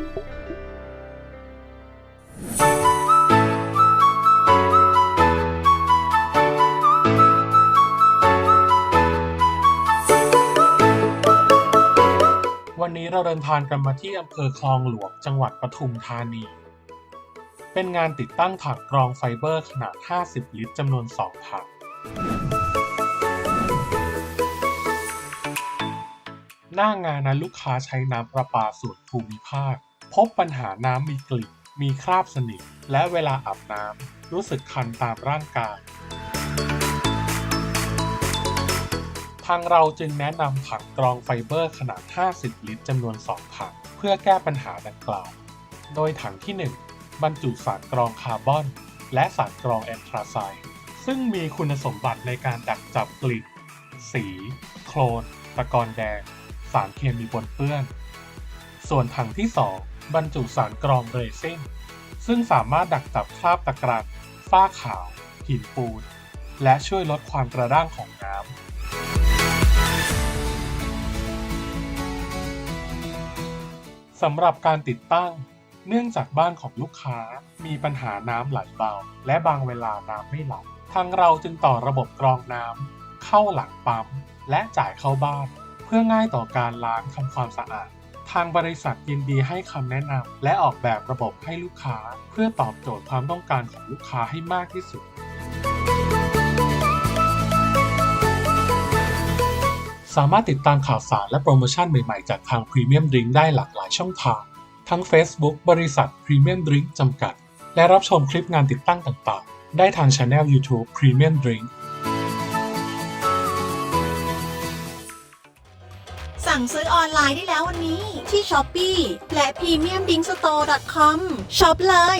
วันนี้เราเดินทางกันมาที่อำเภอคลองหลวงจังหวัดปทุมธานี เป็นงานติดตั้งถังกรองไฟเบอร์ขนาด 50 ลิตรจำนวน 2 ถัง หน้างานนั้นลูกค้าใช้น้ำประปาส่วนภูมิภาค พบปัญหาน้ำมีกลิ่น มีคราบสนิทและเวลาอาบน้ำรู้สึกคันตามร่างกาย ทางเราจึงแนะนำถังกรองไฟเบอร์ขนาด 50 ลิตรจำนวน 2 ถัง เพื่อแก้ปัญหาดังกล่าว โดยถังที่ 1 บรรจุสารกรองคาร์บอน และสารกรองแอนทราไซด์ซึ่งมีคุณสมบัติในการดักจับกลิ่น สี โคลน ตะกอนแดง สารเคมีปนเปื้อน ส่วนถังที่ 2 บรรจุสารกรองเรซินซึ่งสามารถดักจับคราบตะกรันฝ้าขาว หินปูน และช่วยลดความกระด้างของน้ำสำหรับการติดตั้ง เนื่องจากบ้านของลูกค้ามีปัญหาน้ำไหลเบา และบางเวลาน้ำไม่ไหลทางเราจึงต่อระบบกรองน้ำเข้าหลังปั๊ม และจ่ายเข้าบ้าน เพื่อง่ายต่อการล้างทำความสะอาด ทางบริษัทยินดีให้คำแนะนำและออกแบบระบบให้ลูกค้า เพื่อตอบโจทย์ความต้องการของลูกค้าให้มากที่สุด สามารถติดตามข่าวสารและโปรโมชั่นใหม่ๆ จากทาง Premium Drink ได้หลากหลายช่องทาง ทั้ง Facebook บริษัท Premium Drink จำกัด และรับชมคลิปงานติดตั้งต่างๆ ได้ทาง Channel YouTube Premium Drink สั่งซื้อออนไลน์ได้แล้ววันนี้ที่ s h อ p e e และ premiumbingstore.com ช็อปเลย